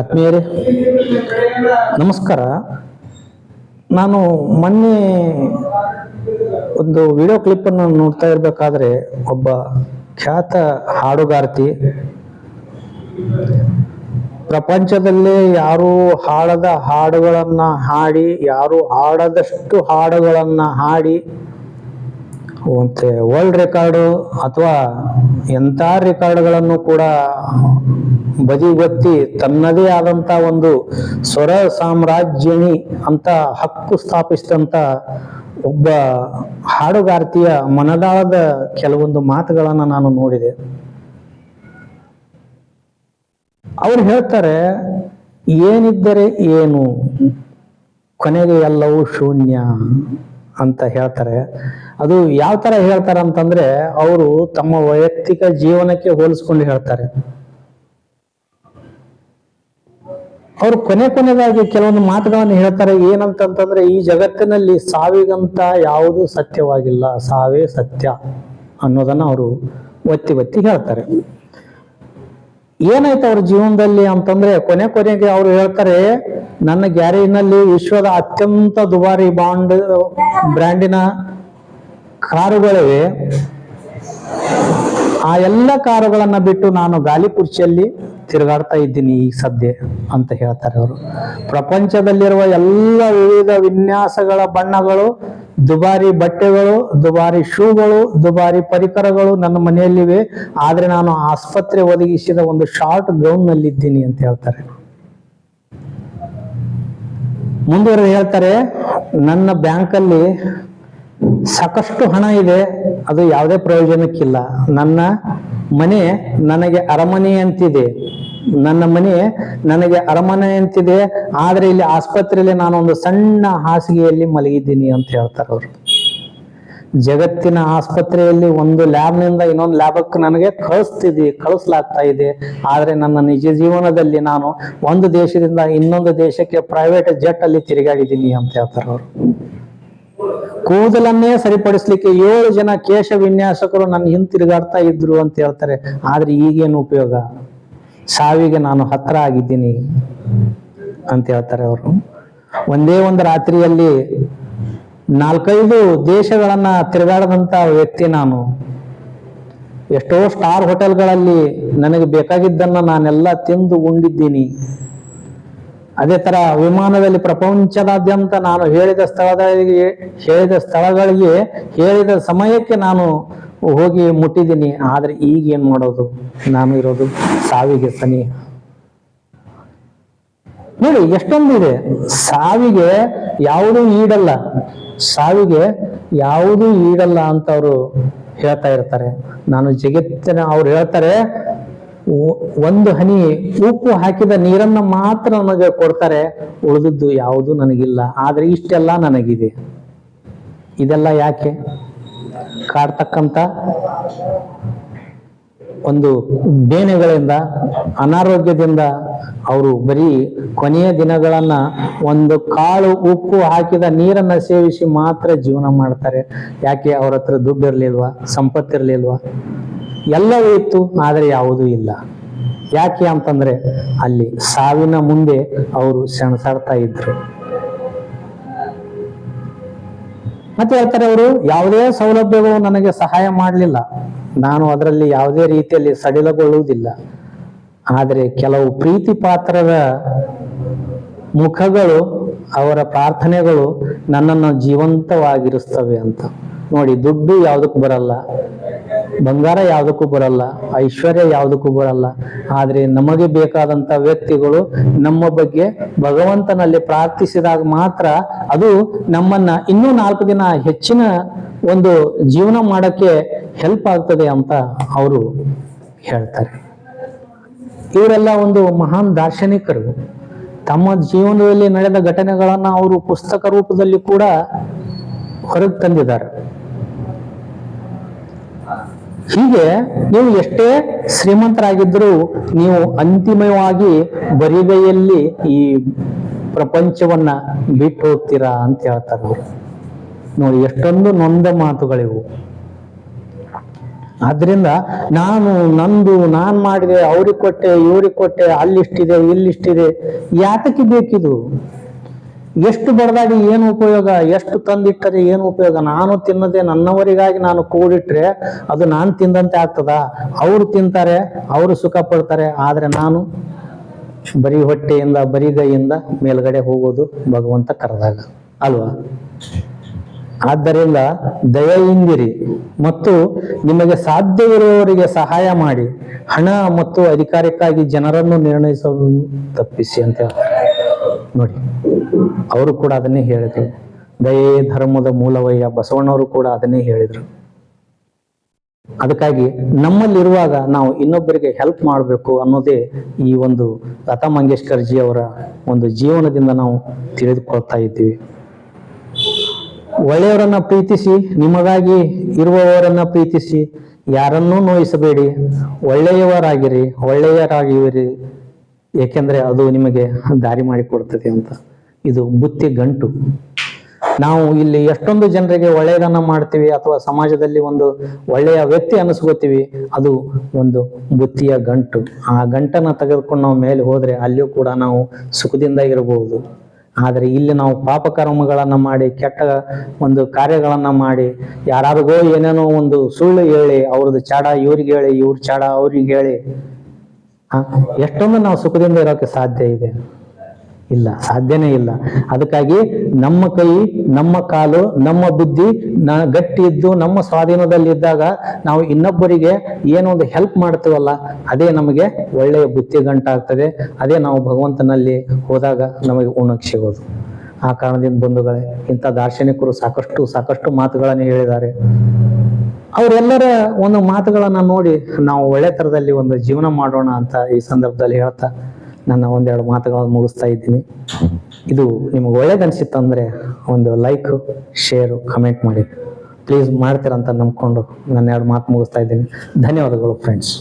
ಆತ್ಮೀಯರೇ, ನಮಸ್ಕಾರ. ನಾನು ಮೊನ್ನೆ ಒಂದು ವಿಡಿಯೋ ಕ್ಲಿಪ್ಪನ್ನು ನೋಡ್ತಾ ಇರಬೇಕಾದ್ರೆ ಒಬ್ಬ ಖ್ಯಾತ ಹಾಡುಗಾರ್ತಿ. ಪ್ರಪಂಚದಲ್ಲೇ ಯಾರು ಹಾಡದ ಹಾಡುಗಳನ್ನ ಹಾಡಿ, ಯಾರು ಹಾಡದಷ್ಟು ಹಾಡುಗಳನ್ನ ಹಾಡಿ ಮತ್ತೆ ವರ್ಲ್ಡ್ ರೆಕಾರ್ಡು ಅಥವಾ ಎಂಥ ರೆಕಾರ್ಡ್ಗಳನ್ನು ಕೂಡ ಬದಿಗೊತ್ತಿ ತನ್ನದೇ ಆದಂತ ಒಂದು ಸ್ವರ ಸಾಮ್ರಾಜ್ಯಣಿ ಅಂತ ಹಕ್ಕು ಸ್ಥಾಪಿಸಿದಂತ ಒಬ್ಬ ಹಾಡುಗಾರ್ತಿಯ ಮನದಾಳದ ಕೆಲವೊಂದು ಮಾತುಗಳನ್ನು ನಾನು ನೋಡಿದೆ. ಅವ್ರು ಹೇಳ್ತಾರೆ, ಏನಿದ್ದರೆ ಏನು? ಕೊನೆಗೆ ಎಲ್ಲವೂ ಶೂನ್ಯ. ಅಂತ ಹೇಳ್ತಾರೆ. ಅದು ಯಾವ ತರ ಹೇಳ್ತಾರೆ ಅಂತಂದ್ರೆ, ಅವರು ತಮ್ಮ ವೈಯಕ್ತಿಕ ಜೀವನಕ್ಕೆ ಹೋಲಿಸ್ಕೊಂಡು ಹೇಳ್ತಾರೆ. ಅವರು ಕೊನೆ ಕೊನೆಗಾಗಿ ಕೆಲವೊಂದು ಮಾತುಗಳನ್ನು ಹೇಳ್ತಾರೆ. ಏನಂತಂತಂದ್ರೆ, ಈ ಜಗತ್ತಿನಲ್ಲಿ ಸಾವಿಗಂತ ಯಾವುದು ಸತ್ಯವಾಗಿಲ್ಲ. ಸಾವೇ ಸತ್ಯ ಅನ್ನೋದನ್ನ ಅವರು ಒತ್ತಿ ಒತ್ತಿ ಹೇಳ್ತಾರೆ. ಏನಾಯ್ತು ಅವ್ರ ಜೀವನದಲ್ಲಿ ಅಂತಂದ್ರೆ ಕೊನೆ ಕೊನೆಗೆ ಅವ್ರು ಹೇಳ್ತಾರೆ, ನನ್ನ ಗ್ಯಾರೇಜ್ನಲ್ಲಿ ವಿಶ್ವದ ಅತ್ಯಂತ ದುಬಾರಿ ಬಾಂಡ್, ಬ್ರ್ಯಾಂಡಿನ ಕಾರುಗಳಿವೆ. ಆ ಎಲ್ಲ ಕಾರುಗಳನ್ನ ಬಿಟ್ಟು ನಾನು ಗಾಲಿ ಕುರ್ಚಿಯಲ್ಲಿ ತಿರುಗಾಡ್ತಾ ಇದ್ದೀನಿ ಈ ಸದ್ಯ ಅಂತ ಹೇಳ್ತಾರೆ ಅವರು. ಪ್ರಪಂಚದಲ್ಲಿರುವ ಎಲ್ಲ ವಿವಿಧ ವಿನ್ಯಾಸಗಳ ಬಣ್ಣಗಳು ದುಬಾರಿ ಬಟ್ಟೆಗಳು, ದುಬಾರಿ ಶೂಗಳು, ದುಬಾರಿ ಪರಿಕರಗಳು ನನ್ನ ಮನೆಯಲ್ಲಿವೆ. ಆದ್ರೆ ನಾನು ಆಸ್ಪತ್ರೆ ಒದಗಿಸಿದ ಒಂದು ಶಾರ್ಟ್ ಗೌನ್ ನಲ್ಲಿದ್ದೀನಿ ಅಂತ ಹೇಳ್ತಾರೆ. ಮುಂದುವರೆದು ಹೇಳ್ತಾರೆ, ನನ್ನ ಬ್ಯಾಂಕಲ್ಲಿ ಸಾಕಷ್ಟು ಹಣ ಇದೆ, ಅದು ಯಾವುದೇ ಪ್ರಯೋಜನಕ್ಕಿಲ್ಲ. ನನ್ನ ಮನೆ ನನಗೆ ಅರಮನೆ ಅಂತಿದೆ ನನ್ನ ಮನೆ ನನಗೆ ಅರಮನೆ ಅಂತಿದೆ, ಆದ್ರೆ ಇಲ್ಲಿ ಆಸ್ಪತ್ರೆಯಲ್ಲಿ ನಾನು ಒಂದು ಸಣ್ಣ ಹಾಸಿಗೆಯಲ್ಲಿ ಮಲಗಿದ್ದೀನಿ ಅಂತ ಹೇಳ್ತಾರೆ ಅವರು. ಜಗತ್ತಿನ ಆಸ್ಪತ್ರೆಯಲ್ಲಿ ಒಂದು ಲ್ಯಾಬ್ನಿಂದ ಇನ್ನೊಂದು ಲ್ಯಾಬಕ್ಕೆ ನನಗೆ ಕಳಿಸ್ತಿದೆ, ಕಳಿಸ್ಲಾಗ್ತಾ ಇದೆ. ಆದ್ರೆ ನನ್ನ ನಿಜ ಜೀವನದಲ್ಲಿ ನಾನು ಒಂದು ದೇಶದಿಂದ ಇನ್ನೊಂದು ದೇಶಕ್ಕೆ ಪ್ರೈವೇಟ್ ಜೆಟ್ ಅಲ್ಲಿ ತಿರುಗಾಡಿದ್ದೀನಿ ಅಂತ ಹೇಳ್ತಾರೆ ಅವರು. ಕೂದಲನ್ನೇ ಸರಿಪಡಿಸ್ಲಿಕ್ಕೆ ಏಳು ಜನ ಕೇಶ ವಿನ್ಯಾಸಕರು ನನ್ನ ಹಿಂತಿರುಗಾಡ್ತಾ ಇದ್ರು ಅಂತ ಹೇಳ್ತಾರೆ. ಆದ್ರೆ ಈಗೇನು ಉಪಯೋಗ? ಸಾವಿಗೆ ನಾನು ಹತ್ರ ಆಗಿದ್ದೀನಿ ಅಂತ ಹೇಳ್ತಾರೆ ಅವರು. ಒಂದೇ ಒಂದು ರಾತ್ರಿಯಲ್ಲಿ ನಾಲ್ಕೈದು ದೇಶಗಳನ್ನ ತಿರುಗಾಡದಂತ ವ್ಯಕ್ತಿ ನಾನು. ಎಷ್ಟೋ ಸ್ಟಾರ್ ಹೋಟೆಲ್ಗಳಲ್ಲಿ ನನಗೆ ಬೇಕಾಗಿದ್ದನ್ನ ನಾನೆಲ್ಲ ತಿಂದು ಉಂಡಿದ್ದೀನಿ. ಅದೇ ತರ ವಿಮಾನದಲ್ಲಿ ಪ್ರಪಂಚದಾದ್ಯಂತ ನಾನು ಹೇಳಿದ ಸ್ಥಳಗಳಿಗೆ ಹೇಳಿದ ಸ್ಥಳಗಳಿಗೆ, ಹೇಳಿದ ಸಮಯಕ್ಕೆ ನಾನು ಹೋಗಿ ಮುಟ್ಟಿದ್ದೀನಿ, ಆದ್ರೆ ಈಗ ಏನ್ ಮಾಡೋದು? ನಾನು ಇರೋದು ಸಾವಿಗೆ ಸನಿ. ನೋಡಿ ಎಷ್ಟೊಂದು ಇದೆ ಸಾವಿಗೆ ಯಾವುದೂ ಈಡಲ್ಲ. ಸಾವಿಗೆ ಯಾವುದೂ ಈಡಲ್ಲ ಅಂತ ಅವರು ಹೇಳ್ತಾ ಇರ್ತಾರೆ. ನಾನು ಜಗತ್ತಿನ, ಅವ್ರು ಹೇಳ್ತಾರೆ ಒಂದು ಹನಿ ಉಪ್ಪು ಹಾಕಿದ ನೀರನ್ನ ಮಾತ್ರ ನನಗೆ ಕೊಡ್ತಾರೆ, ಉಳಿದದ್ದು ಯಾವುದು ನನಗಿಲ್ಲ. ಆದ್ರೆ ಇಷ್ಟೆಲ್ಲ ನನಗಿದೆ. ಇದೆಲ್ಲ ಯಾಕೆ? ಕಾಡ್ತಕ್ಕಂತ ಒಂದು ಬೇನೆಗಳಿಂದ ಅನಾರೋಗ್ಯದಿಂದ ಅವರು ಬರೀ ಕೊನೆಯ ದಿನಗಳನ್ನ ಒಂದು ಕಾಳು ಉಪ್ಪು ಹಾಕಿದ ನೀರನ್ನ ಸೇವಿಸಿ ಮಾತ್ರ ಜೀವನ ಮಾಡ್ತಾರೆ. ಯಾಕೆ? ಅವ್ರ ಹತ್ರ ದುಡ್ಡು ಇರ್ಲಿಲ್ವಾ? ಸಂಪತ್ತಿರ್ಲಿಲ್ವಾ ಎಲ್ಲವೂ ಇತ್ತು, ಆದರೆ ಯಾವುದೂ ಇಲ್ಲ. ಯಾಕೆ ಅಂತಂದ್ರೆ ಅಲ್ಲಿ ಸಾವಿನ ಮುಂದೆ ಅವರು ಸೆಣಸಾಡ್ತಾ ಇದ್ರು. ಮತ್ತೆ ಹೇಳ್ತಾರೆ ಅವರು, ಯಾವುದೇ ಸೌಲಭ್ಯಗಳು ನನಗೆ ಸಹಾಯ ಮಾಡಲಿಲ್ಲ. ನಾನು ಅದರಲ್ಲಿ ಯಾವುದೇ ರೀತಿಯಲ್ಲಿ ಸಡಿಲಗೊಳ್ಳುವುದಿಲ್ಲ. ಆದರೆ ಕೆಲವು ಪ್ರೀತಿ ಪಾತ್ರದ ಮುಖಗಳು, ಅವರ ಪ್ರಾರ್ಥನೆಗಳು ನನ್ನನ್ನು ಜೀವಂತವಾಗಿರಿಸ್ತವೆ ಅಂತ. ನೋಡಿ, ದುಡ್ಡು ಯಾವುದಕ್ಕೂ ಬರಲ್ಲ. ಬಂಗಾರ ಯಾವುದಕ್ಕೂ ಬರಲ್ಲ, ಐಶ್ವರ್ಯ ಯಾವುದಕ್ಕೂ ಬರಲ್ಲ. ಆದರೆ ನಮಗೆ ಬೇಕಾದಂತ ವ್ಯಕ್ತಿಗಳು ನಮ್ಮ ಬಗ್ಗೆ ಭಗವಂತನಲ್ಲಿ ಪ್ರಾರ್ಥಿಸಿದಾಗ ಮಾತ್ರ ಅದು ನಮ್ಮನ್ನ ಇನ್ನೂ ನಾಲ್ಕು ದಿನ ಹೆಚ್ಚಿನ ಒಂದು ಜೀವನ ಮಾಡಕ್ಕೆ ಹೆಲ್ಪ್ ಆಗ್ತದೆ ಅಂತ ಅವರು ಹೇಳ್ತಾರೆ. ಇವರೆಲ್ಲ ಒಂದು ಮಹಾನ್ ದಾರ್ಶನಿಕರು. ತಮ್ಮ ಜೀವನದಲ್ಲಿ ನಡೆದ ಘಟನೆಗಳನ್ನ ಅವರು ಪುಸ್ತಕ ರೂಪದಲ್ಲಿ ಕೂಡ ಹೊರಗೆ ತಂದಿದ್ದಾರೆ. ಹೀಗೆ ನೀವು ಎಷ್ಟೇ ಶ್ರೀಮಂತರಾಗಿದ್ದರೂ ನೀವು ಅಂತಿಮವಾಗಿ ಬರಿಗೈಯಲ್ಲಿ ಈ ಪ್ರಪಂಚವನ್ನ ಬಿಟ್ಟು ಹೋಗ್ತೀರಾ ಅಂತ ಹೇಳ್ತಾರೆ ನೋಡಿ, ಎಷ್ಟೊಂದು ನೊಂದ ಮಾತುಗಳಿವು. ಆದ್ರಿಂದ ನಾನು, ನಂದು, ನಾನ್ ಮಾಡಿದೆ, ಅವ್ರಿಗೆ ಕೊಟ್ಟೆ, ಇವ್ರಿಗೆ ಕೊಟ್ಟೆ ಅಲ್ಲಿಷ್ಟಿದೆ ಇಲ್ಲಿಷ್ಟಿದೆ ಯಾತಕ್ಕೆ ಬೇಕಿದು? ಎಷ್ಟು ಬಡದಾಡಿ ಏನು ಉಪಯೋಗ, ಎಷ್ಟು ತಂದಿಟ್ಟರೆ ಏನು ಉಪಯೋಗ? ನಾನು ತಿನ್ನದೆ ನನ್ನವರಿಗಾಗಿ ನಾನು ಕೂಡಿಟ್ರೆ ಅದು ನಾನು ತಿಂದಂತೆ ಆಗ್ತದ? ಅವರು ತಿಂತಾರೆ, ಅವರು ಸುಖ ಪಡ್ತಾರೆ ಆದರೆ ನಾನು ಬರೀ ಹೊಟ್ಟೆಯಿಂದ, ಬರೀ ಕೈಯಿಂದ ಮೇಲ್ಗಡೆ ಹೋಗೋದು ಭಗವಂತ ಕರೆದಾಗ, ಅಲ್ವಾ? ಆದ್ದರಿಂದ ದಯೆಯಿಂದಿರಿ ಮತ್ತು ನಿಮಗೆ ಸಾಧ್ಯವಿರುವವರಿಗೆ ಸಹಾಯ ಮಾಡಿ, ಹಣ ಮತ್ತು ಅಧಿಕಾರಕ್ಕಾಗಿ ಜನರನ್ನು ನಿರ್ಣಯಿಸಲು ತಪ್ಪಿಸಿ ಅಂತ. ನೋಡಿ. ಅವರು ಕೂಡ ಅದನ್ನೇ ಹೇಳಿದರು. ದಯೆ ಧರ್ಮದ ಮೂಲವಯ್ಯ ಬಸವಣ್ಣವರು ಕೂಡ ಅದನ್ನೇ ಹೇಳಿದ್ರು. ಅದಕ್ಕಾಗಿ ನಮ್ಮಲ್ಲಿರುವಾಗ ನಾವು ಇನ್ನೊಬ್ಬರಿಗೆ ಹೆಲ್ಪ್ ಮಾಡಬೇಕು ಅನ್ನೋದೇ ಈ ಒಂದು ಲತಾ ಮಂಗೇಶ್ಕರ್ ಜಿ ಅವರ ಒಂದು ಜೀವನದಿಂದ ನಾವು ತಿಳಿದುಕೊಳ್ತಾ ಇದ್ದೀವಿ. ಒಳ್ಳೆಯವರನ್ನ ಪ್ರೀತಿಸಿ, ನಿಮಗಾಗಿ ಇರುವವರನ್ನ ಪ್ರೀತಿಸಿ, ಯಾರನ್ನೂ ನೋಯಿಸಬೇಡಿ. ಒಳ್ಳೆಯವರಾಗಿರಿ ಒಳ್ಳೆಯರಾಗಿರಿ ಏಕೆಂದ್ರೆ ಅದು ನಿಮಗೆ ದಾರಿ ಮಾಡಿಕೊಡ್ತದೆ ಅಂತ. ಇದು ಬುತ್ತಿ ಗಂಟು. ನಾವು ಇಲ್ಲಿ ಎಷ್ಟೊಂದು ಜನರಿಗೆ ಒಳ್ಳೆಯದನ್ನ ಮಾಡ್ತೀವಿ ಅಥವಾ ಸಮಾಜದಲ್ಲಿ ಒಂದು ಒಳ್ಳೆಯ ವ್ಯಕ್ತಿ ಅನಿಸ್ಕೋತೀವಿ ಅದು ಒಂದು ಬುತ್ತಿಯ ಗಂಟು. ಆ ಗಂಟನ್ನ ತೆಗೆದುಕೊಂಡು ನಾವು ಮೇಲೆ ಹೋದ್ರೆ ಅಲ್ಲಿಯೂ ಕೂಡ ನಾವು ಸುಖದಿಂದ ಇರಬಹುದು. ಆದರೆ ಇಲ್ಲಿ ನಾವು ಪಾಪ ಕರ್ಮಗಳನ್ನು ಮಾಡಿ, ಕೆಟ್ಟ ಒಂದು ಕಾರ್ಯಗಳನ್ನ ಮಾಡಿ ಯಾರಿಗೋ ಏನೇನೋ ಒಂದು ಸುಳ್ಳು ಹೇಳಿ, ಅವ್ರದ್ದು ಚಾಡ ಇವ್ರಿಗೆ ಹೇಳಿ, ಇವ್ರ ಚಾಡ ಅವ್ರಿಗೆ ಹೇಳಿ ಎಷ್ಟೊಂದು ನಾವು ಸುಖದಿಂದ ಇರೋಕೆ ಸಾಧ್ಯ ಇದೆ. ಇಲ್ಲ, ಸಾಧ್ಯನೇ ಇಲ್ಲ. ಅದಕ್ಕಾಗಿ ನಮ್ಮ ಕೈ, ನಮ್ಮ ಕಾಲು, ನಮ್ಮ ಬುದ್ಧಿ, ನ, ಗಟ್ಟಿ ಇದ್ದು, ನಮ್ಮ ಸ್ವಾಧೀನದಲ್ಲಿದ್ದಾಗ ನಾವು ಇನ್ನೊಬ್ಬರಿಗೆ ಏನೋ ಒಂದು ಹೆಲ್ಪ್ ಮಾಡ್ತೀವಲ್ಲ, ಅದೇ ನಮಗೆ ಒಳ್ಳೆಯ ಬುದ್ಧಿ ಗಂಟಾಗ್ತದೆ ಅದೇ ನಾವು ಭಗವಂತನಲ್ಲಿ ಹೋದಾಗ ನಮಗೆ ಉಣಕ್ಕೆ ಸಿಗೋದು. ಆ ಕಾರಣದಿಂದ ಬಂಧುಗಳೇ, ಇಂಥ ದಾರ್ಶನಿಕರು ಸಾಕಷ್ಟು ಸಾಕಷ್ಟು ಮಾತುಗಳನ್ನು ಹೇಳಿದ್ದಾರೆ. ಅವರೆಲ್ಲರ ಒಂದು ಮಾತುಗಳನ್ನು ನೋಡಿ ನಾವು ಒಳ್ಳೆ ತರದಲ್ಲಿ ಒಂದು ಜೀವನ ಮಾಡೋಣ ಅಂತ ಈ ಸಂದರ್ಭದಲ್ಲಿ ಹೇಳ್ತಾ ನನ್ನ ಒಂದೆರಡು ಮಾತುಗಳನ್ನು ಮುಗಿಸ್ತಾ ಇದ್ದೀನಿ. ಇದು ನಿಮಗೆ ಒಳ್ಳೇದನ್ಸಿತ್ತಂದ್ರೆ ಒಂದು ಲೈಕ್ ಶೇರು ಕಮೆಂಟ್ ಮಾಡಿ. ಪ್ಲೀಸ್ ಮಾಡ್ತೀರಂತ ನಂಬ್ಕೊಂಡು ನನ್ನ ಎರಡು ಮಾತು ಮುಗಿಸ್ತಾ ಇದ್ದೀನಿ. ಧನ್ಯವಾದಗಳು ಫ್ರೆಂಡ್ಸ್